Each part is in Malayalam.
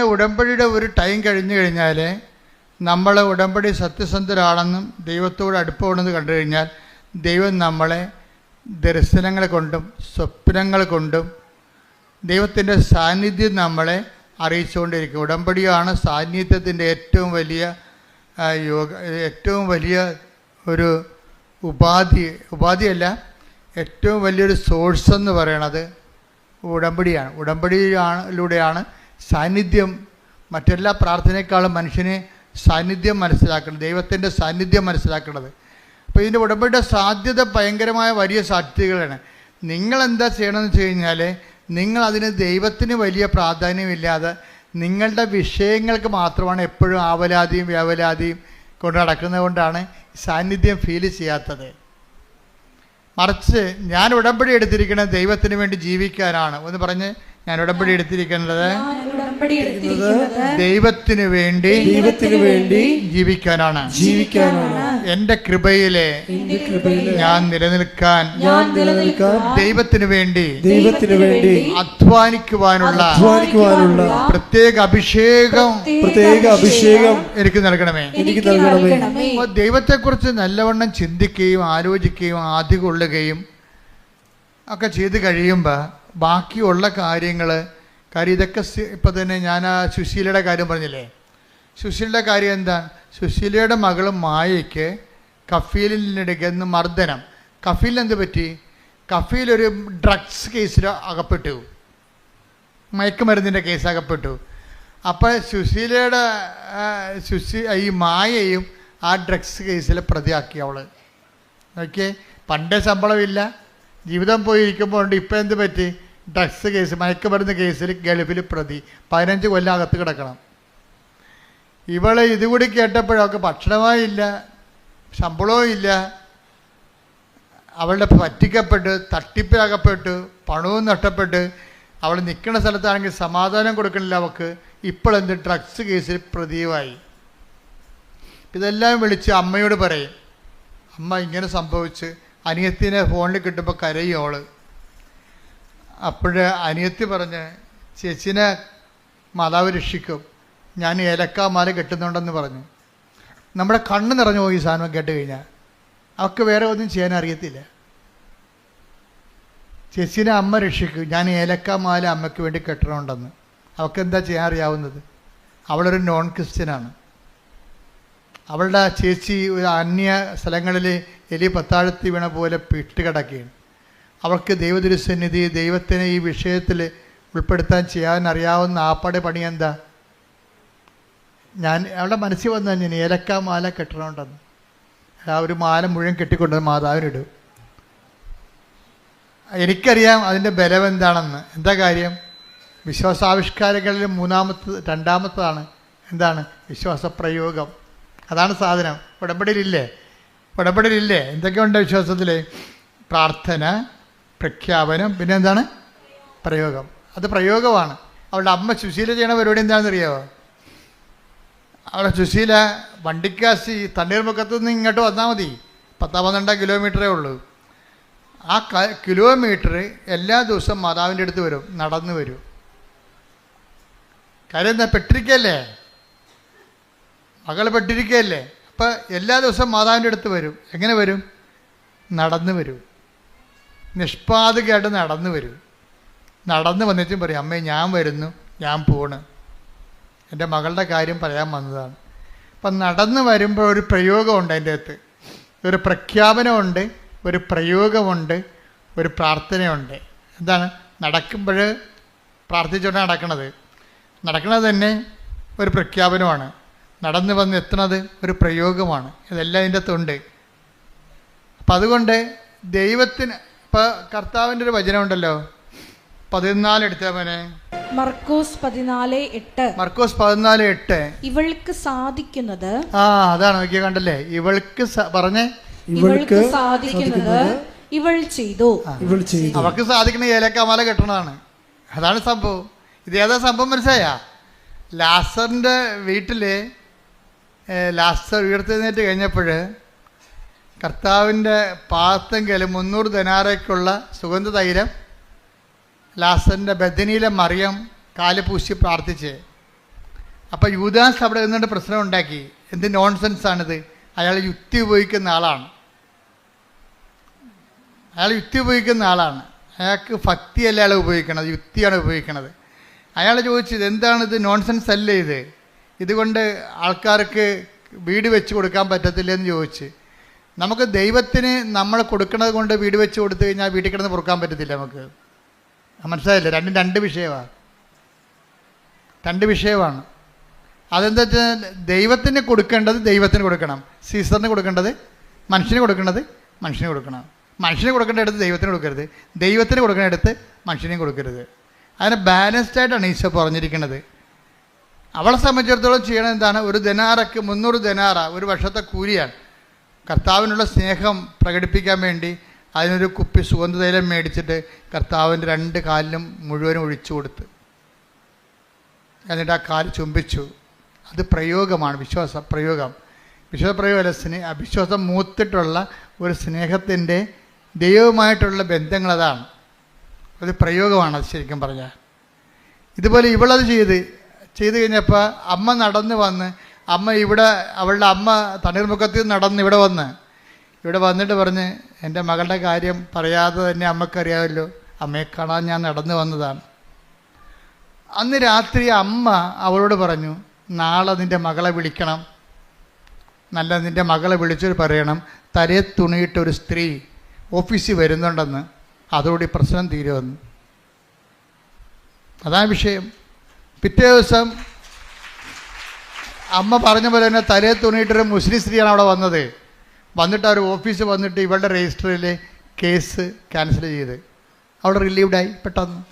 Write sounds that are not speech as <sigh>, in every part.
പറയുന്ന ഉടമ്പടിയുടെ ഒരു ടൈം കഴിഞ്ഞു കഴിഞ്ഞാൽ നമ്മൾ ഉടമ്പടി സത്യസന്ധരാണെന്നും ദൈവത്തോട് അടുപ്പമാണെന്ന് കണ്ടു കഴിഞ്ഞാൽ ദൈവം നമ്മളെ ദർശനങ്ങൾ കൊണ്ടും സ്വപ്നങ്ങൾ കൊണ്ടും ദൈവത്തിന്റെ സാന്നിധ്യം നമ്മളെ അറിയിച്ചുകൊണ്ടിരിക്കും. ഉടമ്പടിയാണ് സാന്നിധ്യത്തിന്റെ ഏറ്റവും വലിയ യോഗ ഏറ്റവും വലിയ ഒരു ഉപാധി. ഉപാധിയല്ല ഏറ്റവും വലിയൊരു സോഴ്സ് എന്ന് പറയണത് ഉടമ്പടിയാണ്. ഉടമ്പടിയിലൂടെയാണ് സാന്നിധ്യം മറ്റെല്ലാ പ്രാർത്ഥനയെക്കാളും മനുഷ്യനെ സാന്നിധ്യം മനസ്സിലാക്കേണ്ടത് ദൈവത്തിന്റെ സാന്നിധ്യം മനസ്സിലാക്കേണ്ടത്. അപ്പോൾ ഇതിന്റെ ഉടമ്പടിയുടെ സാധ്യത ഭയങ്കരമായ വലിയ സാധ്യതകളാണ്. നിങ്ങളെന്താ ചെയ്യണമെന്ന് വെച്ച് കഴിഞ്ഞാൽ നിങ്ങളതിന് ദൈവത്തിന് വലിയ പ്രാധാന്യമില്ലാതെ നിങ്ങളുടെ വിഷയങ്ങൾക്ക് മാത്രമാണ് എപ്പോഴും ആവലാതിയും വ്യാവലാതിയും കൊണ്ട് നടക്കുന്നത് കൊണ്ടാണ് സാന്നിധ്യം ഫീൽ ചെയ്യാത്തത്. മറിച്ച് ഞാൻ ഉടമ്പടി എടുത്തിരിക്കുന്നത് ദൈവത്തിന് വേണ്ടി ജീവിക്കാനാണ്. എന്ന് പറഞ്ഞ് ഞാൻ ഉടമ്പടി എടുത്തിരിക്കുന്നത്. ഞാൻ ദൈവത്തിനു വേണ്ടി ദൈവത്തിന് വേണ്ടി ജീവിക്കാനാണ്. ജീവിക്കാനാണ്. എന്റെ കൃപയിലെ ഞാൻ നിലനിൽക്കാൻ ഞാൻ നിലനിൽക്കാൻ ദൈവത്തിന് വേണ്ടി ദൈവത്തിന് വേണ്ടി അധ്വാനിക്കുവാനുള്ള അധ്വാനിക്കുവാനുള്ള പ്രത്യേക അഭിഷേകം പ്രത്യേക അഭിഷേകം എനിക്ക് നൽകണമേ. എനിക്ക് നൽകണമേ. ദൈവത്തെ ദൈവത്തെക്കുറിച്ച് നല്ലവണ്ണം ചിന്തിക്കുകയും ആലോചിക്കുകയും ആദ്യ കൊള്ളുകയും ഒക്കെ ചെയ്ത് കഴിയുമ്പോൾ ബാക്കിയുള്ള കാര്യങ്ങൾ കാര്യം ഇതൊക്കെ ഇപ്പം തന്നെ ഞാൻ ആ സുശീലയുടെ കാര്യം പറഞ്ഞില്ലേ? സുശീലയുടെ കാര്യം എന്താ? സുശീലയുടെ മകൾ മായയ്ക്ക് കഫീലിനിടയ്ക്ക് മർദ്ദനം. കഫീൽ എന്ത് പറ്റി? കഫീൽ ഒരു ഡ്രഗ്സ് കേസിൽ അകപ്പെട്ടു. മയക്കുമരുന്നിന്റെ കേസ് അകപ്പെട്ടു. അപ്പോൾ സുശീലയുടെ സുശി ഈ മായയും ആ ഡ്രഗ്സ് കേസിൽ പ്രതിയാക്കി അവൾ ഓക്കെ പണ്ടേ ശമ്പളമില്ല. ജീവിതം പോയിരിക്കുമ്പോൾ ഉണ്ട്. ഇപ്പം എന്ത് പറ്റി? ഡ്രഗ്സ് കേസ് മയക്കുമരുന്ന് കേസിൽ ഗൾഫിൽ പ്രതി. പതിനഞ്ച് കൊല്ലം അകത്ത് കിടക്കണം. ഇവളെ ഇതുകൂടി കേട്ടപ്പോഴൊക്കെ ഭക്ഷണമായി ഇല്ല ശമ്പളവും ഇല്ല. അവളുടെ പറ്റിക്കപ്പെട്ട് തട്ടിപ്പിലകപ്പെട്ട് പണവും നഷ്ടപ്പെട്ട്. അവൾ നിൽക്കുന്ന സ്ഥലത്താണെങ്കിൽ സമാധാനം കൊടുക്കണില്ല അവൾക്ക്. ഇപ്പോഴെന്ത് ഡ്രഗ്സ് കേസിൽ പ്രതിയുമായി. ഇതെല്ലാം വിളിച്ച് അമ്മയോട് പറയും. അമ്മ ഇങ്ങനെ സംഭവിച്ച് അനിയത്തിനെ ഫോണിൽ കിട്ടുമ്പോൾ കരയും അവൾ. അപ്പോഴ് അനിയത്തി പറഞ്ഞ് ചേച്ചിനെ മാതാവ് രക്ഷിക്കും. ഞാൻ ഏലക്കാമാല കെട്ടുന്നുണ്ടെന്ന് പറഞ്ഞു. നമ്മുടെ കണ്ണ് നിറഞ്ഞു പോയി സാധനം കേട്ട് കഴിഞ്ഞാൽ അവൾക്ക് വേറെ ഒന്നും ചെയ്യാൻ അറിയത്തില്ല. ചേച്ചിനെ അമ്മ രക്ഷിക്കും. ഞാൻ ഏലക്കാമാല അമ്മയ്ക്ക് വേണ്ടി കെട്ടണമുണ്ടെന്ന്. അവൾക്ക് എന്താ ചെയ്യാൻ അറിയാവുന്നത്? അവളൊരു നോൺ ക്രിസ്ത്യനാണ് അവളുടെ ചേച്ചി ഒരു അന്യ സ്ഥലങ്ങളിൽ എലി പത്താഴത്തി വീണ പോലെ പിട്ട് കിടക്കുകയാണ്. അവൾക്ക് ദൈവതിരുസന്നിധി ദൈവത്തിനെ ഈ വിഷയത്തിൽ ഉൾപ്പെടുത്താൻ ചെയ്യാൻ അറിയാവുന്ന ആപ്പാടെ പണി എന്താ? ഞാൻ അവളുടെ മനസ്സിൽ വന്നാൽ ഞാൻ ഏലക്ക മാല കെട്ടണമുണ്ടെന്ന് ആ ഒരു മാല മുഴുവൻ കെട്ടിക്കൊണ്ട് മാതാവിനിടും. എനിക്കറിയാം അതിന്റെ ബലം എന്താണെന്ന്. എന്താ കാര്യം? വിശ്വാസാവിഷ്കാരങ്ങളിൽ മൂന്നാമത്തെ രണ്ടാമത്തതാണ് എന്താണ്? വിശ്വാസപ്രയോഗം. അതാണ് സാധനം. ഉടമ്പടിയിലില്ലേ? ഉടമ്പടിയിലില്ലേ? എന്തൊക്കെയുണ്ട് വിശ്വാസത്തിൽ പ്രാർത്ഥന പ്രഖ്യാപനം പിന്നെ എന്താണ്? പ്രയോഗം. അത് പ്രയോഗമാണ്. അവളുടെ അമ്മ സുശീല ചെയ്യണ പരിപാടി എന്താണെന്ന് അറിയാമോ അവളെ സുശീല വണ്ടിക്കാശി തണ്ണീർമുഖത്തു നിന്ന് ഇങ്ങോട്ട് വന്നാൽ മതി. പത്താം പന്ത്രണ്ടാം കിലോമീറ്ററേ ഉള്ളൂ. ആ ക കിലോമീറ്റർ എല്ലാ ദിവസവും മാതാവിന്റെ അടുത്ത് വരും. നടന്നു വരും. കാര്യം എന്താ പെട്ടിരിക്കല്ലേ മകൾ പെട്ടിരിക്കുകയല്ലേ അപ്പം എല്ലാ ദിവസവും മാതാവിന്റെ അടുത്ത് വരും. എങ്ങനെ വരും? നടന്നു വരും. നിഷ്പാതകയായിട്ട് നടന്നു വരും. നടന്ന് വന്നിട്ടും പറയും അമ്മേ ഞാൻ വരുന്നു ഞാൻ പോണ്. എന്റെ മകളുടെ കാര്യം പറയാൻ വന്നതാണ്. അപ്പം നടന്നു വരുമ്പോൾ ഒരു പ്രയോഗമുണ്ട് അതിന്റെ അകത്ത്. ഒരു പ്രഖ്യാപനമുണ്ട് ഒരു പ്രയോഗമുണ്ട് ഒരു പ്രാർത്ഥനയുണ്ട്. എന്താണ്? നടക്കുമ്പോൾ പ്രാർത്ഥിച്ചുകൊണ്ട് നടക്കണത്. നടക്കുന്നത് തന്നെ ഒരു പ്രഖ്യാപനമാണ്. നടന്നു വന്ന് എത്തുന്നത് ഒരു പ്രയോഗമാണ്. ഇതെല്ലാം അതിന്റെ അകത്തുണ്ട്. അപ്പം അതുകൊണ്ട് ദൈവത്തിന് ഇപ്പോൾ കർത്താവിന്റെ ഒരു വചനമുണ്ടല്ലോ പതിനാല് എടുത്തവനെ മർക്കോസ് പതിനാല് എട്ട്. മർക്കോസ് പതിനാല് എട്ട്. ഇവൾക്ക് സാധിക്കുന്നത് ആ അതാണ് നോക്കിയ കണ്ടല്ലേ? ഇവൾക്ക് പറഞ്ഞേ? ഇവൾക്ക് സാധിക്കുന്നത് ഇവൾ ചെയ്തു. ഇവൾ ചെയ്തു. അവൾക്ക് സാധിക്കുന്ന ഏലക്കാമല കെട്ടണതാണ്. അതാണ് സംഭവം. ഇത് ഏതാ സംഭവം മനസ്സിലായ? ലാസറിന്റെ വീട്ടിൽ ലാസർ ഉയർത്തെഴുന്നേറ്റ് കഴിഞ്ഞപ്പോൾ കർത്താവിന്റെ പാത്തെങ്കിൽ മുന്നൂറ് ധനാറയ്ക്കുള്ള സുഗന്ധതൈലം ലാസറിന്റെ ബദനിയിലെ മറിയം കാൽ പൂശി പ്രാർത്ഥിച്ച്. അപ്പോൾ യൂദാസ് അവിടെ നിന്നിട്ട് പ്രശ്നം ഉണ്ടാക്കി. എന്ത് നോൺസെൻസ് ആണിത്? അയാൾ യുക്തി ഉപയോഗിക്കുന്ന ആളാണ്. അയാൾ യുക്തി ഉപയോഗിക്കുന്ന ആളാണ്. അയാൾക്ക് ഭക്തിയല്ല അയാൾ ഉപയോഗിക്കണത്? യുക്തിയാണ് ഉപയോഗിക്കണത്. അയാൾ ചോദിച്ചത് ഇത്? നോൺസെൻസ് അല്ലേ ഇത്? ഇതുകൊണ്ട് ആൾക്കാർക്ക് വീട് വെച്ച് കൊടുക്കാൻ പറ്റത്തില്ലെന്ന് ചോദിച്ച്. നമുക്ക് ദൈവത്തിന് നമ്മൾ കൊടുക്കുന്നത് കൊണ്ട് വീട് വെച്ച് കൊടുത്തു കഴിഞ്ഞാൽ വീട്ടിൽ കിടന്ന് പൊറുക്കാൻ പറ്റത്തില്ല നമുക്ക്. മനസ്സിലായില്ല? രണ്ടും രണ്ട് വിഷയമാണ് രണ്ട് വിഷയമാണ് അതെന്താ വെച്ചാൽ ദൈവത്തിന് കൊടുക്കേണ്ടത് ദൈവത്തിന് കൊടുക്കണം. സീസറിന് കൊടുക്കേണ്ടത് മനുഷ്യന് കൊടുക്കേണ്ടത് മനുഷ്യന് കൊടുക്കണം. മനുഷ്യന് കൊടുക്കേണ്ട അടുത്ത് ദൈവത്തിന് കൊടുക്കരുത്. ദൈവത്തിന് കൊടുക്കേണ്ട അടുത്ത് മനുഷ്യനെയും കൊടുക്കരുത്. അതിന് ബാലൻസ്ഡ് ആയിട്ടാണ് ഈശോ പറഞ്ഞിരിക്കുന്നത്. അവളെ സംബന്ധിച്ചിടത്തോളം ചെയ്യണത് എന്താണ്? ഒരു ദനാറയ്ക്ക് മുന്നൂറ് ദനാറ ഒരു വർഷത്തെ കൂലിയാണ്. കർത്താവിനുള്ള സ്നേഹം പ്രകടിപ്പിക്കാൻ വേണ്ടി അതിനൊരു കുപ്പി സുഗന്ധതൈലം മേടിച്ചിട്ട് കർത്താവിന്റെ രണ്ട് കാലിലും മുഴുവനും ഒഴിച്ചു കൊടുത്ത്. എന്നിട്ട് ആ കാൽ ചുംബിച്ചു. അത് പ്രയോഗമാണ് വിശ്വാസ പ്രയോഗം. വിശ്വാസ പ്രയോഗമല്ല സ്നേഹ അവിശ്വാസം മൂത്തിട്ടുള്ള ഒരു സ്നേഹത്തിന്റെ ദൈവവുമായിട്ടുള്ള ബന്ധങ്ങൾ അതാണ് അത് പ്രയോഗമാണ് അത് ശരിക്കും പറഞ്ഞാൽ. ഇതുപോലെ ഇവളത് ചെയ്ത് ചെയ്ത് കഴിഞ്ഞപ്പോൾ അമ്മ നടന്നു വന്ന് അമ്മ ഇവിടെ അവളുടെ അമ്മ തണ്ണീർമുഖത്തിൽ നടന്ന് ഇവിടെ വന്ന്. ഇവിടെ വന്നിട്ട് പറഞ്ഞ് എന്റെ മകളുടെ കാര്യം പറയാതെ തന്നെ അമ്മക്കറിയാമല്ലോ. അമ്മയെ കാണാൻ ഞാൻ നടന്നു വന്നതാണ്. അന്ന് രാത്രി അമ്മ അവളോട് പറഞ്ഞു നാളെ നിന്റെ മകളെ വിളിക്കണം. നല്ല നിന്റെ മകളെ വിളിച്ചിട്ട് പറയണം. തലേ തുണിയിട്ടൊരു സ്ത്രീ ഓഫീസിൽ വരുന്നുണ്ടെന്ന്. അതോടെ പ്രശ്നം തീരുമെന്ന്. അതാണ് വിഷയം. പിറ്റേ ദിവസം അമ്മ പറഞ്ഞ പോലെ തന്നെ തലേ തുണിയിട്ടൊരു മുസ്ലിം സ്ത്രീയാണ് അവിടെ വന്നത്. വന്നിട്ട് അവർ ഓഫീസിൽ വന്നിട്ട് ഇവളുടെ രജിസ്റ്ററിൽ കേസ് ക്യാൻസൽ ചെയ്ത്. അവിടെ റിലീവ്ഡായി പെട്ടെന്ന്.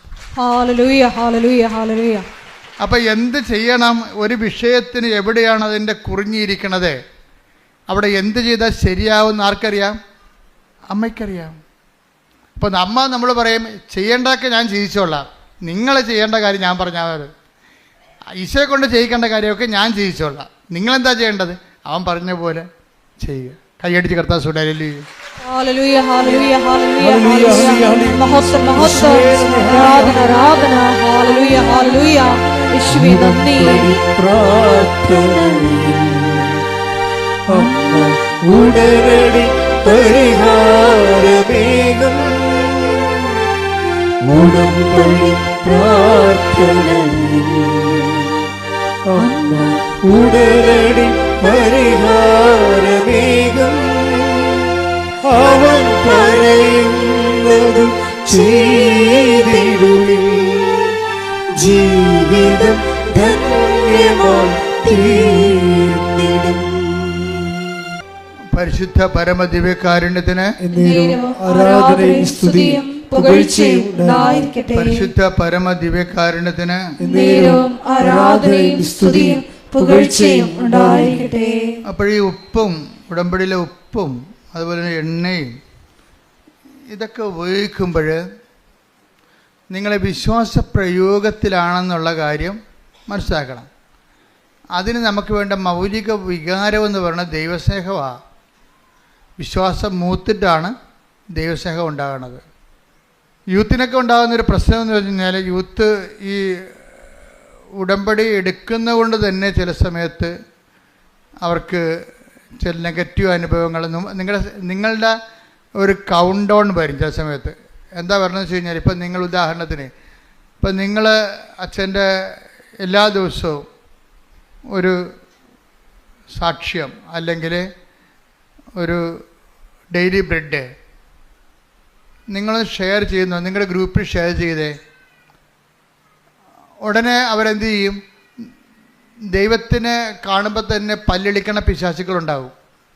അപ്പോൾ എന്ത് ചെയ്യണം? ഒരു വിഷയത്തിന് എവിടെയാണ് അതിന്റെ കുറിഞ്ഞിരിക്കണത്? അവിടെ എന്ത് ചെയ്താൽ ശരിയാവും ആർക്കറിയാം? അമ്മയ്ക്കറിയാം. അപ്പോൾ അമ്മ നമ്മൾ പറയും ചെയ്യേണ്ടതൊക്കെ ഞാൻ ചെയ്യിച്ചോളാം. നിങ്ങൾ ചെയ്യേണ്ട കാര്യം ഞാൻ പറഞ്ഞാൽ മതി. ഈശോയെ കൊണ്ട് ചെയ്യിക്കേണ്ട കാര്യമൊക്കെ ഞാൻ ചെയ്യിച്ചോളാം. നിങ്ങളെന്താ ചെയ്യേണ്ടത്? അവൻ പറഞ്ഞ പോലെ ചെയ്യുക. കൈയടിച്ച് കർത്താവ് സുഡലി ഉടനടി പരിഹാരമേകം. പ്രാർത്ഥനയിൽ അമ്മ ഉടനടി പരിഹാരമേകം. അവൻ പറയുന്നത് ചെയ്തിടുവിൽ ജീവിതം ധന്യമായി തീർന്നിടും പരിശുദ്ധ പരമദിവ്യകാരുണ്യത്തിന് ആരാധനയും സ്തുതിയും. പുകഴ്ചയും ഉണ്ടായിരിക്കട്ടെ. പരിശുദ്ധ പരമദിവ്യകാരുണ്യത്തിന് നേരവും ആരാധനയും സ്തുതിയും പുകഴ്ചയും ഉണ്ടായിരിക്കട്ടെ. അപ്പോൾ ഈ ഉപ്പും ഉടമ്പടിയിലെ ഉപ്പും അതുപോലെ തന്നെ എണ്ണയും ഇതൊക്കെ ഉപയോഗിക്കുമ്പോൾ നിങ്ങളെ വിശ്വാസ പ്രയോഗത്തിലാണെന്നുള്ള കാര്യം മനസ്സിലാക്കണം. അതിന് നമുക്ക് വേണ്ട മൗലിക വികാരം എന്ന് പറയുന്നത് ദൈവസ്നേഹമാണ് വിശ്വാസം മൂത്തിട്ടാണ് ദൈവസ്നേഹം ഉണ്ടാകുന്നത്. യൂത്തിനൊക്കെ ഉണ്ടാകുന്ന ഒരു പ്രശ്നം എന്ന് വെച്ച് കഴിഞ്ഞാൽ യൂത്ത് ഈ ഉടമ്പടി എടുക്കുന്ന കൊണ്ട് തന്നെ ചില സമയത്ത് അവർക്ക് ചില നെഗറ്റീവ് അനുഭവങ്ങൾ നിങ്ങളുടെ നിങ്ങളുടെ ഒരു കൗണ്ട് ഡൗൺ വരും ചില സമയത്ത്. എന്താ പറഞ്ഞതെന്ന് വെച്ച് കഴിഞ്ഞാൽ ഇപ്പം നിങ്ങൾ ഉദാഹരണത്തിന് ഇപ്പം നിങ്ങൾ അച്ഛന്റെ എല്ലാ ദിവസവും ഒരു സാക്ഷ്യം അല്ലെങ്കിൽ ഒരു ഡെയിലി ബ്രെഡ് നിങ്ങൾ ഷെയർ ചെയ്യുന്നു. നിങ്ങളുടെ ഗ്രൂപ്പിൽ ഷെയർ ചെയ്തേ. ഉടനെ അവരെന്ത് ചെയ്യും? ദൈവത്തിനെ കാണുമ്പോൾ തന്നെ പല്ലിളിക്കണ പിശാചുക്കളുണ്ടാവും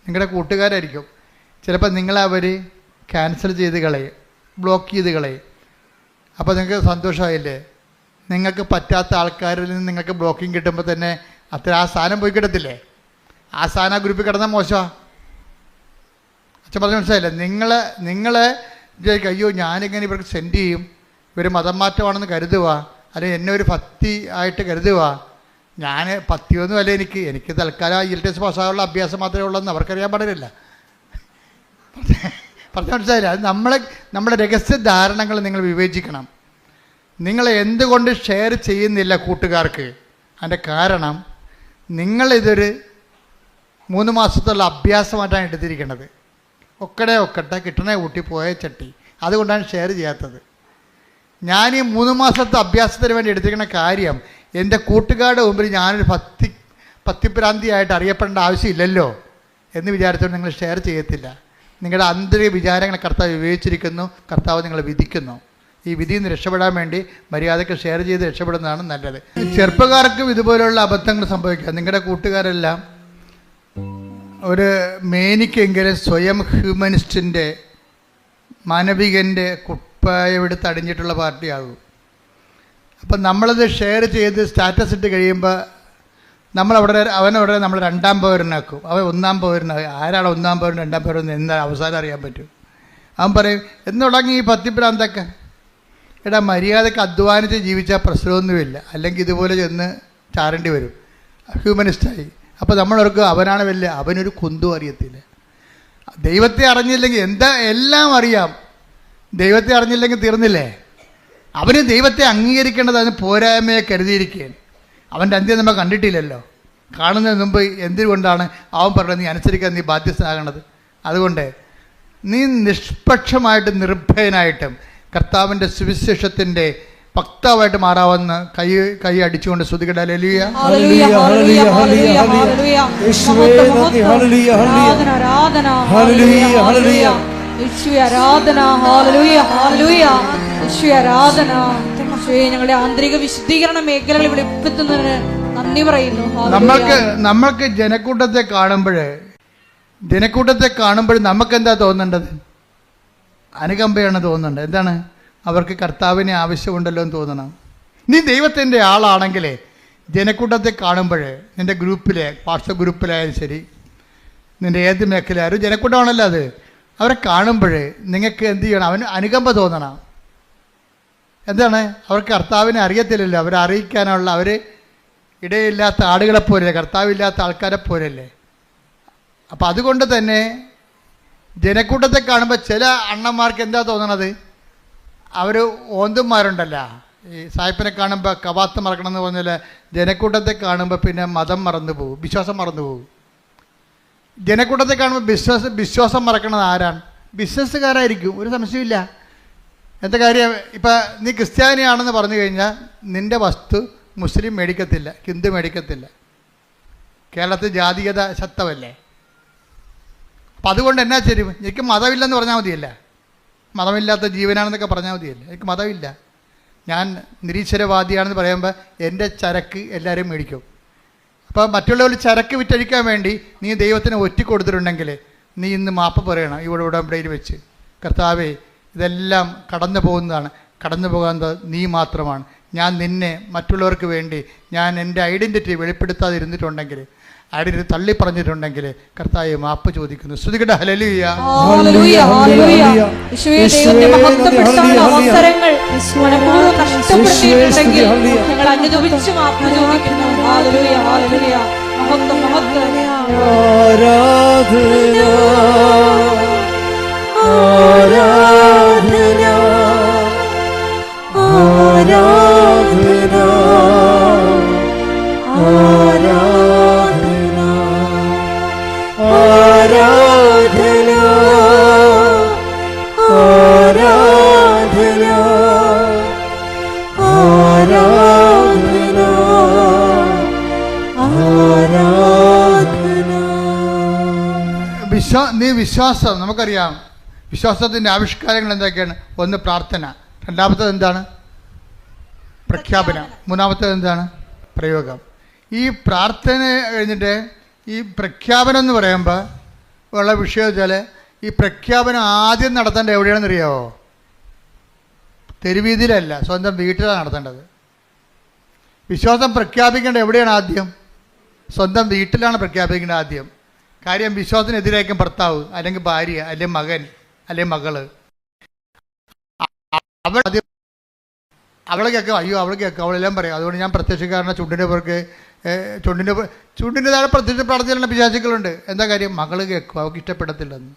നിങ്ങളുടെ കൂട്ടുകാരായിരിക്കും. ചിലപ്പോൾ നിങ്ങളെ അവർ ക്യാൻസൽ ചെയ്ത് കളയും. ബ്ലോക്ക് ചെയ്ത് കളയും. അപ്പോൾ നിങ്ങൾക്ക് സന്തോഷമായില്ലേ? നിങ്ങൾക്ക് പറ്റാത്ത ആൾക്കാരിൽ നിന്ന് നിങ്ങൾക്ക് ബ്ലോക്കിംഗ് കിട്ടുമ്പോൾ തന്നെ അത്ര ആ സാധനം പോയി കിടത്തില്ലേ ആ സാധനം ആ ഗ്രൂപ്പിൽ കിടന്നാൽ മോശമാണ് അച്ഛൻ പറഞ്ഞ മനസ്സിലായില്ലേ? നിങ്ങൾ നിങ്ങളെ വിചാരിക്കും അയ്യോ ഞാനിങ്ങനെ ഇവർക്ക് സെൻഡ് ചെയ്യും. ഇവർ മതം മാറ്റമാണെന്ന് കരുതുക അല്ലെങ്കിൽ എന്നെ ഒരു ഭക്തി ആയിട്ട് കരുതുക ഞാൻ പത്തിയൊന്നും അല്ല എനിക്ക്. എനിക്ക് തൽക്കാലം ഐ എൽ ടി എസ് പാസ്സാകാനുള്ള അഭ്യാസം മാത്രമേ ഉള്ളൂ എന്ന് അവർക്കറിയാൻ പാടില്ല പറഞ്ഞ മനസ്സിലായില്ല? അത് നമ്മളെ നമ്മുടെ രഹസ്യ ധാരണകൾ നിങ്ങൾ വിവേചിക്കണം. നിങ്ങൾ എന്തുകൊണ്ട് ഷെയർ ചെയ്യുന്നില്ല കൂട്ടുകാർക്ക്? അതിന്റെ കാരണം നിങ്ങളിതൊരു മൂന്ന് മാസത്തുള്ള അഭ്യാസമായിട്ടാണ് എടുത്തിരിക്കുന്നത്. ഒക്കടെ ഒക്കട്ടെ കിട്ടണേ ഊട്ടി പോയ ചട്ടി. അതുകൊണ്ടാണ് ഷെയർ ചെയ്യാത്തത്. ഞാൻ ഈ മൂന്ന് മാസത്തെ അഭ്യാസത്തിന് വേണ്ടി എടുത്തിരിക്കുന്ന കാര്യം എന്റെ കൂട്ടുകാരുടെ മുമ്പിൽ ഞാനൊരു ഭക്തി ഭക്തിഭ്രാന്തിയായിട്ട് അറിയപ്പെടേണ്ട ആവശ്യമില്ലല്ലോ എന്ന് വിചാരിച്ചുകൊണ്ട് നിങ്ങൾ ഷെയർ ചെയ്യത്തില്ല. നിങ്ങളുടെ ആന്തരിക വിചാരങ്ങളെ കർത്താവ് വിവേചിച്ചിരിക്കുന്നു കർത്താവ് നിങ്ങളെ വിധിക്കുന്നു. ഈ വിധിയിൽ നിന്ന് രക്ഷപ്പെടാൻ വേണ്ടി മര്യാദയ്ക്ക് ഷെയർ ചെയ്ത് രക്ഷപ്പെടുന്നതാണ് നല്ലത്. ചെറുപ്പക്കാർക്കും ഇതുപോലുള്ള അബദ്ധങ്ങൾ സംഭവിക്കാം. നിങ്ങളുടെ കൂട്ടുകാരെല്ലാം ഒരു മേനിക്കെങ്കിലും സ്വയം ഹ്യൂമനിസ്റ്റിന്റെ മാനവികന്റെ കുപ്പായമെടുത്ത് അടിഞ്ഞിട്ടുള്ള പാർട്ടിയാകും. അപ്പം നമ്മളത് ഷെയർ ചെയ്ത് സ്റ്റാറ്റസ് ഇട്ട് കഴിയുമ്പോൾ നമ്മളവിടെ അവനവിടെ നമ്മൾ രണ്ടാം പൗരനാക്കും. അവൻ ഒന്നാം പൗരനാകും ആരാണ് ഒന്നാം പൗരൻ രണ്ടാം പൗരൻ എന്ന് അവസാനം അറിയാൻ പറ്റും? അവൻ പറയും എന്ന് തുടങ്ങി ഈ പത്തിപ്രാന്തൊക്കെ. എടാ മര്യാദയ്ക്ക് അധ്വാനിച്ച് ജീവിച്ചാൽ പ്രശ്നമൊന്നുമില്ല. അല്ലെങ്കിൽ ഇതുപോലെ ചെന്ന് ചാരേണ്ടി വരും. ഹ്യൂമനിസ്റ്റായി. അപ്പോൾ നമ്മളവർക്ക് അവനാണ് വലിയ അവനൊരു കുന്തും അറിയത്തില്ല. ദൈവത്തെ അറിഞ്ഞില്ലെങ്കിൽ എന്താ എല്ലാം അറിയാം. ദൈവത്തെ അറിഞ്ഞില്ലെങ്കിൽ തീർന്നില്ലേ? അവന് ദൈവത്തെ അംഗീകരിക്കേണ്ടത് അതിന് പോരായ്മയെ കരുതിയിരിക്കുകയാണ്. അവന്റെ അന്ത്യം നമ്മൾ കണ്ടിട്ടില്ലല്ലോ. കാണുന്നതിന് മുമ്പ് എന്തുകൊണ്ടാണ് അവൻ പറഞ്ഞത് നീ അനുസരിക്കാൻ നീ ബാധ്യസ്ഥനാകണത് അതുകൊണ്ട് നീ നിഷ്പക്ഷമായിട്ട് നിർഭയനായിട്ടും കർത്താവിന്റെ സുവിശേഷത്തിന്റെ പക്താവായിട്ട് മാറാവെന്ന് കൈ കൈ അടിച്ചുകൊണ്ട് ശ്രുതികട ലലിയ ഞങ്ങളുടെ ആന്തരിക വിശുദ്ധീകരണ മേഖലകൾ ഇവിടെ എത്തുന്നതിന് നന്ദി പറയുന്നു. നമ്മൾക്ക് നമ്മൾക്ക് ജനക്കൂട്ടത്തെ കാണുമ്പോഴേ ജനക്കൂട്ടത്തെ കാണുമ്പോൾ നമുക്ക് എന്താ തോന്നേണ്ടത്? അനുകമ്പയാണ് തോന്നുന്നുണ്ട് എന്താണ്? അവർക്ക് കർത്താവിനെ ആവശ്യമുണ്ടല്ലോ എന്ന് തോന്നണം. നീ ദൈവത്തിന്റെ ആളാണെങ്കിൽ ജനക്കൂട്ടത്തെ കാണുമ്പോൾ നിന്റെ ഗ്രൂപ്പിലെ പാർശ്വ ഗ്രൂപ്പിലായാലും ശരി നിന്റെ ഏത് മേഖലയായാലും ജനക്കൂട്ടമാണല്ലോ അത്. അവരെ കാണുമ്പോൾ നിങ്ങൾക്ക് എന്ത് ചെയ്യണം? അവന് അനുകമ്പ തോന്നണം. എന്താണ്? അവർക്ക് കർത്താവിനെ അറിയത്തില്ലല്ലോ. അവരെ അറിയിക്കാനുള്ള അവർ ഇടയില്ലാത്ത ആടുകളെ പോലെയല്ലേ കർത്താവില്ലാത്ത ആൾക്കാരെ പോലെയല്ലേ അപ്പം അതുകൊണ്ട് തന്നെ ജനക്കൂട്ടത്തെ കാണുമ്പോൾ ചില അണ്ണന്മാർക്ക് എന്താ തോന്നണത്? അവർ ഓന്തുമാരുണ്ടല്ലോ. ഈ സായിപ്പിനെ കാണുമ്പോൾ കവാത്ത് മറക്കണം എന്ന് പറഞ്ഞാൽ ജനക്കൂട്ടത്തെ കാണുമ്പോൾ പിന്നെ മതം മറന്നു പോകും വിശ്വാസം മറന്നു പോകും. ജനക്കൂട്ടത്തെ കാണുമ്പോൾ ബിസിനസ് വിശ്വാസം മറക്കണത് ആരാണ്? ബിസിനസ്സുകാരായിരിക്കും ഒരു സംശയമില്ല എന്താ കാര്യം? ഇപ്പം നീ ക്രിസ്ത്യാനിയാണെന്ന് പറഞ്ഞു കഴിഞ്ഞാൽ നിന്റെ വസ്തു മുസ്ലിം മേടിക്കത്തില്ല ഹിന്ദു മേടിക്കത്തില്ല. കേരളത്തിൽ ജാതീയത ശക്തമല്ലേ? അപ്പം അതുകൊണ്ട് എന്നാ ശരി? എനിക്ക് മതമില്ലെന്ന് പറഞ്ഞാൽ മതിയല്ല? മതമില്ലാത്ത ജീവനാണെന്നൊക്കെ പറഞ്ഞാൽ മതിയല്ലേ? എനിക്ക് മതമില്ല. ഞാൻ നിരീശ്വരവാദിയാണെന്ന് പറയുമ്പോൾ എന്റെ ചരക്ക് എല്ലാവരും മേടിക്കും. അപ്പോൾ മറ്റുള്ളവർ ചരക്ക് വിറ്റഴിക്കാൻ വേണ്ടി നീ ദൈവത്തിന് ഒറ്റ കൊടുത്തിട്ടുണ്ടെങ്കിൽ നീ ഇന്ന് മാപ്പ് പറയണം ഇവിടെ ഉടമ്പടിയിൽ വെച്ച്. കർത്താവേ ഇതെല്ലാം കടന്നു പോകുന്നതാണ്. കടന്നു പോകാത്തത് നീ മാത്രമാണ്. ഞാൻ നിന്നെ മറ്റുള്ളവർക്ക് വേണ്ടി ഞാൻ എന്റെ ഐഡന്റിറ്റി വെളിപ്പെടുത്താതിരുന്നിട്ടുണ്ടെങ്കിൽ ആരെങ്കിലും തള്ളി പറഞ്ഞിട്ടുണ്ടെങ്കിൽ കർത്താവ് മാപ്പ് ചോദിക്കുന്നു. ശ്രുതികട ഹലലിയ ആരാധന. ആരാധന. ആരാധന. വിശ്വാസം നമുക്കറിയാം. വിശ്വാസത്തിന്റെ ആവിഷ്കാരങ്ങൾ എന്തൊക്കെയാണ്? ഒന്ന് പ്രാർത്ഥന. രണ്ടാമത്തത് എന്താണ്? പ്രഖ്യാപനം. മൂന്നാമത്തത് എന്താണ്? പ്രയോഗം. ഈ പ്രാർത്ഥന കഴിഞ്ഞിട്ട് ഈ പ്രഖ്യാപനം എന്ന് പറയുമ്പോൾ ഉള്ള വിഷയം വെച്ചാൽ ഈ പ്രഖ്യാപനം ആദ്യം നടത്തേണ്ടത് എവിടെയാണെന്ന് അറിയാമോ തെരുവീതിയിലല്ല സ്വന്തം വീട്ടിലാണ് നടത്തേണ്ടത്. വിശ്വാസം പ്രഖ്യാപിക്കേണ്ടത് എവിടെയാണ് ആദ്യം? സ്വന്തം വീട്ടിലാണ് പ്രഖ്യാപിക്കേണ്ടത് ആദ്യം. കാര്യം വിശ്വാസത്തിനെതിരായിരിക്കും ഭർത്താവ് അല്ലെങ്കിൽ ഭാര്യ അല്ലെങ്കിൽ മകൻ അല്ലെങ്കിൽ മകൾ. അവൾ അവളെ കേൾക്കും അയ്യോ അവൾ കേൾക്കും അവളെല്ലാം പറയും. അതുകൊണ്ട് ഞാൻ പ്രത്യക്ഷക്കാരനെ ചുണ്ടിന്റെ പേർക്ക് ചുണ്ടിന്റെ ചുണ്ടിന്റെ താഴെ പ്രത്യക്ഷ പ്രാർത്ഥനയുള്ള വിശ്വാസികളുണ്ട് എന്താ കാര്യം? മകൾ കേൾക്കും അവൾക്ക് ഇഷ്ടപ്പെടത്തില്ലെന്ന്.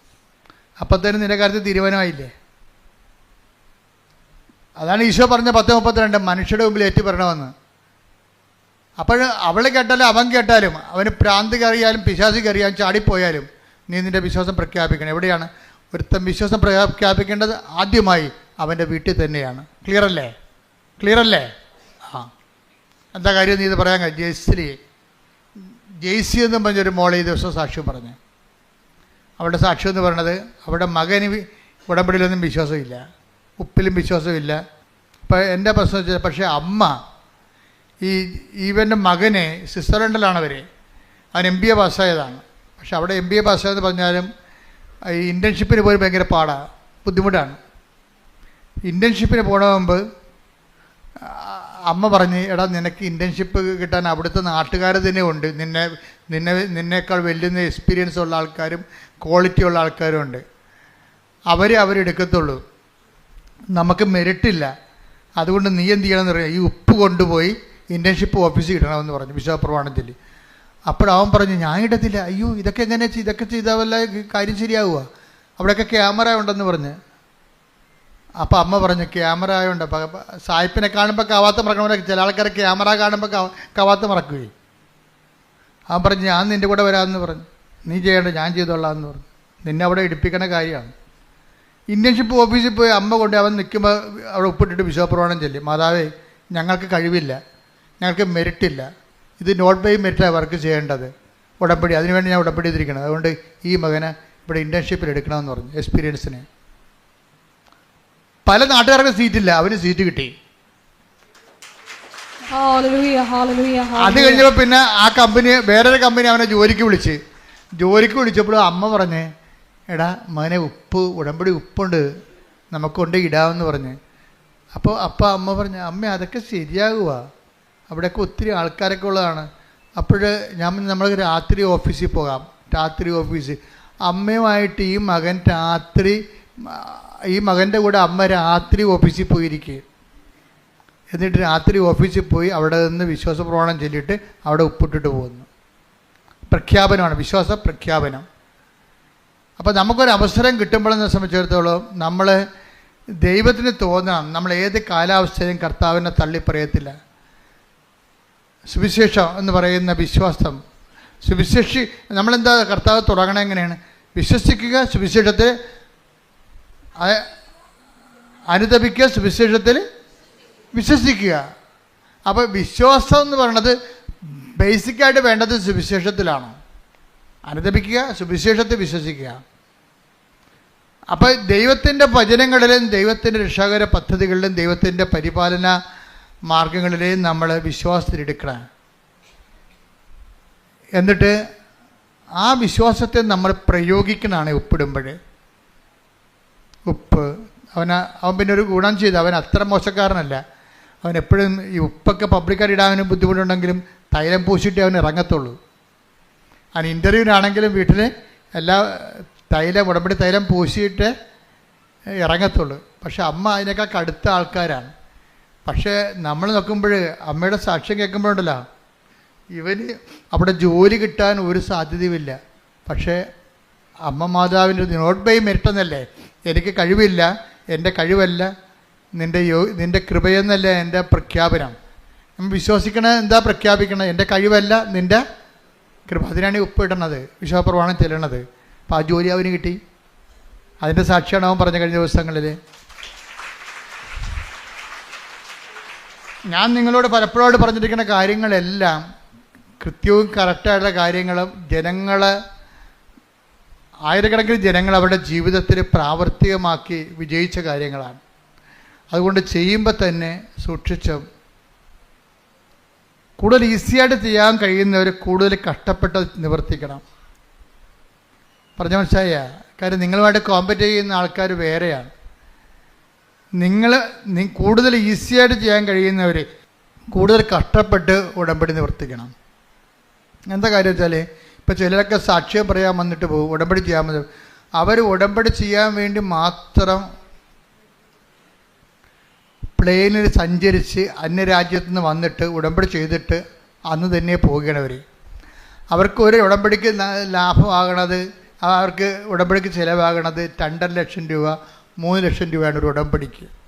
തന്നെ നിന്റെ കാര്യത്തിൽ തീരുമാനമായില്ലേ? അതാണ് ഈശോ പറഞ്ഞ പത്ത് മുപ്പത്തിരണ്ട് മനുഷ്യരുടെ മുമ്പിൽ ഏറ്റു പറയണമെന്ന് അപ്പോൾ അവൾ കേട്ടാലും അവൻ കേട്ടാലും അവന് പ്രാന്ത് കയറിയാലും പിശാസി കയറിയാലും ചാടിപ്പോയാലും നീ നിന്റെ വിശ്വാസം പ്രഖ്യാപിക്കണം. എവിടെയാണ്? ഒരുത്തൻ വിശ്വാസം പ്രഖ്യാപിക്കേണ്ടത് ആദ്യമായി അവന്റെ വീട്ടിൽ തന്നെയാണ്. ക്ലിയർ അല്ലേ? ക്ലിയർ അല്ലേ? ആ. എന്താ കാര്യം നീ ഇത് പറയാൻ കഴിയും ജയശ്രീ ജെയ്സി എന്നും പറഞ്ഞൊരു മോളെ ഈ ദിവസം സാക്ഷ്യം പറഞ്ഞു. അവളുടെ സാക്ഷ്യം എന്ന് പറയണത് അവളുടെ മകന് ഉടമ്പടിയിലൊന്നും വിശ്വാസമില്ല. ഉപ്പിലും വിശ്വാസമില്ല. അപ്പം എന്റെ പ്രശ്നം വെച്ചാൽ പക്ഷേ അമ്മ ഈ ഈവന്റെ മകനെ സ്വിറ്റ്സർലൻഡിലാണ് അവർ അവൻ എം ബി എ പാസ്സായതാണ്. പക്ഷെ അവിടെ എം ബി എ പാസ്സായെന്ന് പറഞ്ഞാലും ഈ ഇന്റേൺഷിപ്പിന് പോലും ഭയങ്കര പാടാണ് ബുദ്ധിമുട്ടാണ്. ഇന്റേൺഷിപ്പിന് പോണ മുമ്പ് അമ്മ പറഞ്ഞ് എടാ നിനക്ക് ഇന്റേൺഷിപ്പ് കിട്ടാൻ അവിടുത്തെ നാട്ടുകാർ തന്നെ ഉണ്ട്. നിന്നെ നിന്നെ നിന്നേക്കാൾ വലിയ എക്സ്പീരിയൻസ് ഉള്ള ആൾക്കാരും ക്വാളിറ്റി ഉള്ള ആൾക്കാരും ഉണ്ട്. അവർ അവരെടുക്കത്തുള്ളൂ നമുക്ക് മെറിറ്റില്ല അതുകൊണ്ട് നീ എന്ത് ചെയ്യണമെന്ന് പറയാം ഈ ഉപ്പ് കൊണ്ടുപോയി ഇന്റേൺഷിപ്പ് ഓഫീസിൽ കിട്ടണമെന്ന് പറഞ്ഞു വിശ്വാസപ്രമാണം ചൊല്ലി. അപ്പോഴവൻ പറഞ്ഞു ഞാൻ ഇടത്തില്ല. അയ്യോ ഇതൊക്കെ എങ്ങനെ ഇതൊക്കെ ചെയ്താൽ വല്ല കാര്യം ശരിയാവുക? അവിടെയൊക്കെ ക്യാമറ ഉണ്ടെന്ന് പറഞ്ഞ്. അപ്പോൾ അമ്മ പറഞ്ഞു ക്യാമറ ആയതുകൊണ്ട് സായിപ്പിനെ കാണുമ്പോൾ കവാത്ത മറക്കണവരെ ചില ആൾക്കാരെ ക്യാമറ കാണുമ്പോൾ കവ കവാത്ത മറക്കുകയും. അവൻ പറഞ്ഞു ഞാൻ നിന്റെ കൂടെ വരാമെന്ന് പറഞ്ഞു. നീ ചെയ്യേണ്ട ഞാൻ ചെയ്തോളാം എന്ന് പറഞ്ഞു. നിന്നെ അവിടെ ഇടിപ്പിക്കണ കാര്യമാണ്. ഇന്റേൺഷിപ്പ് ഓഫീസിൽ പോയി അമ്മ കൊണ്ട് അവൻ നിൽക്കുമ്പോൾ അവിടെ ഉപ്പിട്ടിട്ട് വിശ്വപ്രമാണം ചൊല്ലി. മാതാവേ ഞങ്ങൾക്ക് കഴിവില്ല. ഞങ്ങൾക്ക് മെറിറ്റില്ല ഇത് നോട്ട് ബൈ മെറിറ്റാണ് വർക്ക് ചെയ്യേണ്ടത്. ഉടമ്പടി അതിനുവേണ്ടി ഞാൻ ഉടമ്പടി ചെയ്തിരിക്കണം അതുകൊണ്ട് ഈ മകനെ ഇവിടെ ഇന്റേൺഷിപ്പിൽ എടുക്കണമെന്ന് പറഞ്ഞു എക്സ്പീരിയൻസിന് പല നാട്ടുകാർക്ക് സീറ്റില്ല അവന് സീറ്റ് കിട്ടി. അത് കഴിഞ്ഞപ്പോൾ പിന്നെ ആ കമ്പനി വേറൊരു കമ്പനി അവനെ ജോലിക്ക് വിളിച്ച്. ജോലിക്ക് വിളിച്ചപ്പോൾ അമ്മ പറഞ്ഞ് എടാ മകനെ ഉപ്പ് ഉടമ്പടി ഉപ്പുണ്ട് നമുക്കൊണ്ട് ഇടാമെന്ന് പറഞ്ഞ്. അപ്പോൾ അപ്പം അമ്മ പറഞ്ഞു അമ്മ അതൊക്കെ ശരിയാകുക അവിടെയൊക്കെ ഒത്തിരി ആൾക്കാരൊക്കെ ഉള്ളതാണ്. അപ്പോൾ ഞാൻ നമ്മൾ രാത്രി ഓഫീസിൽ പോകാം. രാത്രി ഓഫീസിൽ. അമ്മയുമായിട്ട് ഈ മകൻ രാത്രി ഈ മകന്റെ കൂടെ അമ്മ രാത്രി ഓഫീസിൽ പോയിരിക്കുക എന്നിട്ട് രാത്രി ഓഫീസിൽ പോയി അവിടെ നിന്ന് വിശ്വാസ പ്രമാണം ചൊല്ലിയിട്ട് അവിടെ ഉപ്പിട്ടിട്ട് പോകുന്നു. പ്രഖ്യാപനമാണ് വിശ്വാസ പ്രഖ്യാപനം. അപ്പോൾ നമുക്കൊരു അവസരം കിട്ടുമ്പോഴെന്നെ സംബന്ധിച്ചിടത്തോളം നമ്മൾ ദൈവത്തിന് തോന്നണം. നമ്മൾ ഏത് കാലാവസ്ഥയിലും കർത്താവിനെ തള്ളിപ്പറയത്തില്ല. സുവിശേഷം എന്ന് പറയുന്ന വിശ്വാസം. സുവിശേഷി നമ്മളെന്താ കർത്താവ് തുടങ്ങണ എങ്ങനെയാണ്? വിശ്വസിക്കുക സുവിശേഷത്തിൽ അ- അനുദപിക്കുക സുവിശേഷത്തിൽ വിശ്വസിക്കുക. അപ്പോൾ വിശ്വാസം എന്ന് പറയുന്നത് ബേസിക്കായിട്ട് വേണ്ടത് സുവിശേഷത്തിലാണ്. അനുദപിക്കുക സുവിശേഷത്തിൽ വിശ്വസിക്കുക. അപ്പോൾ ദൈവത്തിന്റെ ഭജനങ്ങളിലും ദൈവത്തിന്റെ രക്ഷാകര പദ്ധതികളിലും ദൈവത്തിന്റെ പരിപാലന മാർഗങ്ങളിലെയും നമ്മൾ വിശ്വാസത്തിലെടുക്കണം. എന്നിട്ട് ആ വിശ്വാസത്തെ നമ്മൾ പ്രയോഗിക്കണമാണ് ഉപ്പിടുമ്പോൾ ഉപ്പ്. അവന് അവൻ പിന്നെ ഒരു ഗുണം ചെയ്ത് അവൻ അത്ര മോശക്കാരനല്ല. അവൻ എപ്പോഴും ഈ ഉപ്പൊക്കെ പബ്ലിക്കാർ ഇടാൻ ബുദ്ധിമുട്ടുണ്ടെങ്കിലും തൈലം പൂശിയിട്ടേ അവൻ ഇറങ്ങത്തുള്ളൂ. അവൻ ഇന്റർവ്യൂവിനാണെങ്കിലും വീട്ടിൽ എല്ലാ തൈലം ഉടമ്പടി തൈലം പൂശിയിട്ട് ഇറങ്ങത്തുള്ളൂ. പക്ഷെ അമ്മ അതിനേക്കാൾ കടുത്ത ആൾക്കാരാണ്. പക്ഷേ നമ്മൾ നോക്കുമ്പോൾ അമ്മയുടെ സാക്ഷ്യം കേൾക്കുമ്പോഴുണ്ടല്ലോ. ഇവന് അവിടെ ജോലി കിട്ടാൻ ഒരു സാധ്യതയുമില്ല. പക്ഷേ അമ്മ മാതാവിന്റെ നോട്ട് ബൈ മെറിറ്റ് എനിക്ക് കഴിവില്ല എന്റെ കഴിവല്ല നിന്റെ യോ നിന്റെ കൃപയെന്നല്ല എന്റെ പ്രഖ്യാപനം? നമ്മൾ വിശ്വസിക്കണ എന്താ പ്രഖ്യാപിക്കണത്? എന്റെ കഴിവല്ല നിന്റെ കൃപ. അതിനാണ് ഇടണത് വിശ്വാസപ്രമാണം ചെല്ലണത്. അപ്പോൾ ആ ജോലി അവന് കിട്ടി. അതിന്റെ സാക്ഷിയാണ് അവൻ പറഞ്ഞ കഴിഞ്ഞ ദിവസങ്ങളിൽ ഞാൻ നിങ്ങളോട് പലപ്പോഴായിട്ട് പറഞ്ഞിരിക്കുന്ന കാര്യങ്ങളെല്ലാം കൃത്യവും കറക്റ്റായിട്ടുള്ള കാര്യങ്ങളും ജനങ്ങൾ ആയിരക്കണക്കിന് ജനങ്ങൾ അവരുടെ ജീവിതത്തിൽ പ്രാവർത്തികമാക്കി വിജയിച്ച കാര്യങ്ങളാണ്. അതുകൊണ്ട് ചെയ്യുമ്പോൾ തന്നെ സൂക്ഷിച്ചും കൂടുതൽ ഈസിയായിട്ട് ചെയ്യാൻ കഴിയുന്നവർ കൂടുതൽ കഷ്ടപ്പെട്ട് നിവർത്തിക്കണം. പറഞ്ഞ മനസ്സിലായ? കാര്യം നിങ്ങളുമായിട്ട് കോമ്പറ്റ് ചെയ്യുന്ന ആൾക്കാർ വേറെയാണ്. നിങ്ങൾ കൂടുതൽ ഈസിയായിട്ട് ചെയ്യാൻ കഴിയുന്നവർ കൂടുതൽ കഷ്ടപ്പെട്ട് ഉടമ്പടി നിവർത്തിക്കണം. എന്താ കാര്യം വെച്ചാൽ ഇപ്പോൾ ചിലരൊക്കെ സാക്ഷ്യം പറയാൻ വന്നിട്ട് പോകും ഉടമ്പടി ചെയ്യാൻ വന്നു അവർ ഉടമ്പടി ചെയ്യാൻ വേണ്ടി മാത്രം പ്ലെയിനിൽ സഞ്ചരിച്ച് അന്യരാജ്യത്തു നിന്ന് വന്നിട്ട് ഉടമ്പടി ചെയ്തിട്ട് അന്ന് തന്നെ പോകണവർ അവർക്ക് ഒരു ഉടമ്പടിക്ക് ലാഭമാകണത് അവർക്ക് ഉടമ്പടിക്ക് ചിലവാകണത് രണ്ടര ലക്ഷം രൂപ മൂന്ന് ലക്ഷം രൂപയാണ് ഒരു ഉടമ്പടിക്ക്.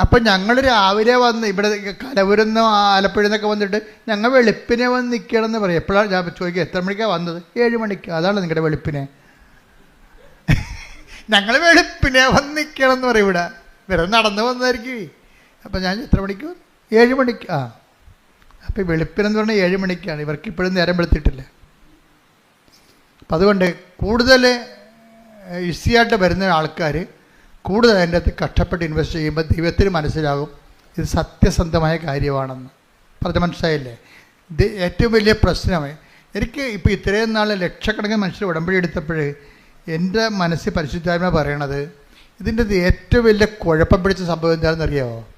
അപ്പം ഞങ്ങൾ രാവിലെ വന്ന് ഇവിടെ കലവരുന്ന ആലപ്പുഴ നിന്നൊക്കെ വന്നിട്ട് ഞങ്ങൾ വെളുപ്പിനെ വന്ന് നിൽക്കണമെന്ന് പറയും. എപ്പോഴാണ് ഞാൻ ചോദിക്കുക എത്ര മണിക്കാണ് വന്നത്? ഏഴ് മണിക്ക്. അതാണ് നിങ്ങളുടെ വെളുപ്പിനെ. <laughs> ഞങ്ങൾ വെളുപ്പിനെ വന്ന് നിൽക്കണം എന്ന് പറയും ഇവിടെ. വെറുതെ നടന്ന് വന്നതായിരിക്കും. അപ്പം ഞാൻ എത്ര മണിക്ക്? ഏഴ് മണിക്ക്. ആ. അപ്പം വെളുപ്പിനെന്ന് പറഞ്ഞാൽ ഏഴ് മണിക്കാണ്. ഇവർക്ക് ഇപ്പോഴും നേരം വെളുത്തിട്ടില്ല. അപ്പം അതുകൊണ്ട് കൂടുതൽ ഈസിയായിട്ട് വരുന്ന ആൾക്കാർ കൂടുതൽ അതിന്റെ അകത്ത് കഷ്ടപ്പെട്ട് ഇൻവെസ്റ്റ് ചെയ്യുമ്പോൾ ദൈവത്തിന് മനസ്സിലാകും ഇത് സത്യസന്ധമായ കാര്യമാണെന്ന്. പറഞ്ഞ മനസ്സിലായില്ലേ? ഇത് ഏറ്റവും വലിയ പ്രശ്നമേ എനിക്ക് ഇപ്പോൾ ഇത്രയും നാൾ ലക്ഷക്കണക്കിന് മനുഷ്യർ ഉടമ്പടി എടുത്തപ്പോൾ എന്റെ മനസ്സിൽ പരിശുദ്ധാത്മ പറയണത് ഇതിന്റെ ഏറ്റവും വലിയ കുഴപ്പം പിടിച്ച സംഭവം എന്താണെന്ന് അറിയാമോ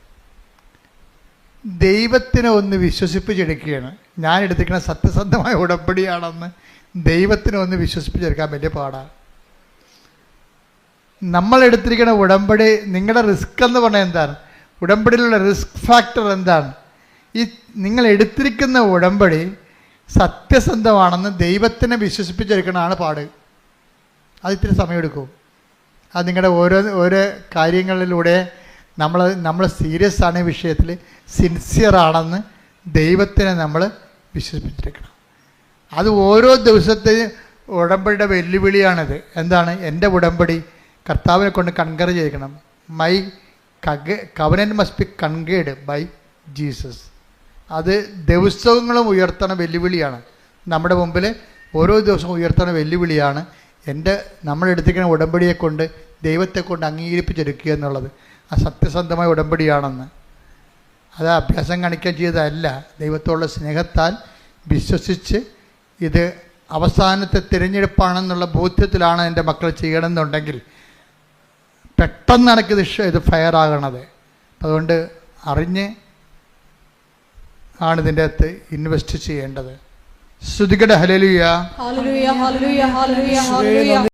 ദൈവത്തിനെ ഒന്ന് വിശ്വസിപ്പിച്ചെടുക്കുകയാണ്. ഞാൻ എടുത്തിരിക്കുന്ന സത്യസന്ധമായ ഉടമ്പടിയാണെന്ന് ദൈവത്തിനെ ഒന്ന് വിശ്വസിപ്പിച്ചെടുക്കാൻ വലിയ പാടാണ് നമ്മൾ എടുത്തിരിക്കുന്ന ഉടമ്പടി നിങ്ങളുടെ റിസ്ക് എന്ന് പറഞ്ഞാൽ എന്താണ്? ഉടമ്പടിയിലുള്ള റിസ്ക് ഫാക്ടർ എന്താണ്? ഈ നിങ്ങൾ എടുത്തിരിക്കുന്ന ഉടമ്പടി സത്യസന്ധമാണെന്ന് ദൈവത്തിനെ വിശ്വസിപ്പിച്ചെടുക്കണമാണ് പാട്. അത് ഇത്തിരി സമയമെടുക്കും. അത് നിങ്ങളുടെ ഓരോ ഓരോ കാര്യങ്ങളിലൂടെ നമ്മൾ നമ്മൾ സീരിയസ് ആണ് ഈ വിഷയത്തിൽ സിൻസിയർ ആണെന്ന് ദൈവത്തിനെ നമ്മൾ വിശ്വസിപ്പിച്ചിരിക്കണം. അത് ഓരോ ദിവസത്തെയും ഉടമ്പടിയുടെ വെല്ലുവിളിയാണിത്. എന്താണ്? എന്റെ ഉടമ്പടി കർത്താവിനെ കൊണ്ട് കൺകർ ചെയ്യിക്കണം my കഗ covenant must be conquered by Jesus അത് ദിവസങ്ങളും ഉയർത്തണ വെല്ലുവിളിയാണ്. നമ്മുടെ മുമ്പിൽ ഓരോ ദിവസവും ഉയർത്തണ വെല്ലുവിളിയാണ് എന്റെ നമ്മളെടുത്തിരിക്കുന്ന ഉടമ്പടിയെ കൊണ്ട് ദൈവത്തെ കൊണ്ട് അംഗീകരിപ്പിച്ചെടുക്കുക എന്നുള്ളത്. ആ സത്യസന്ധമായ ഉടമ്പടിയാണെന്ന്. അത് അഭ്യാസം കാണിക്കാൻ ചെയ്തതല്ല. ദൈവത്തോടുള്ള സ്നേഹത്താൽ വിശ്വസിച്ച് ഇത് അവസാനത്തെ തിരഞ്ഞെടുപ്പാണെന്നുള്ള ബോധ്യത്തിലാണ് എന്റെ മക്കൾ ചെയ്യണമെന്നുണ്ടെങ്കിൽ പെട്ടെന്ന് എനിക്ക് ഇഷ് ഇത് ഫയർ ആകണത്. അതുകൊണ്ട് അറിഞ്ഞ് ആണ് ഇതിന്റെ അകത്ത് ഇൻവെസ്റ്റ് ചെയ്യേണ്ടത്. ശ്രുതികട ഹലലുയ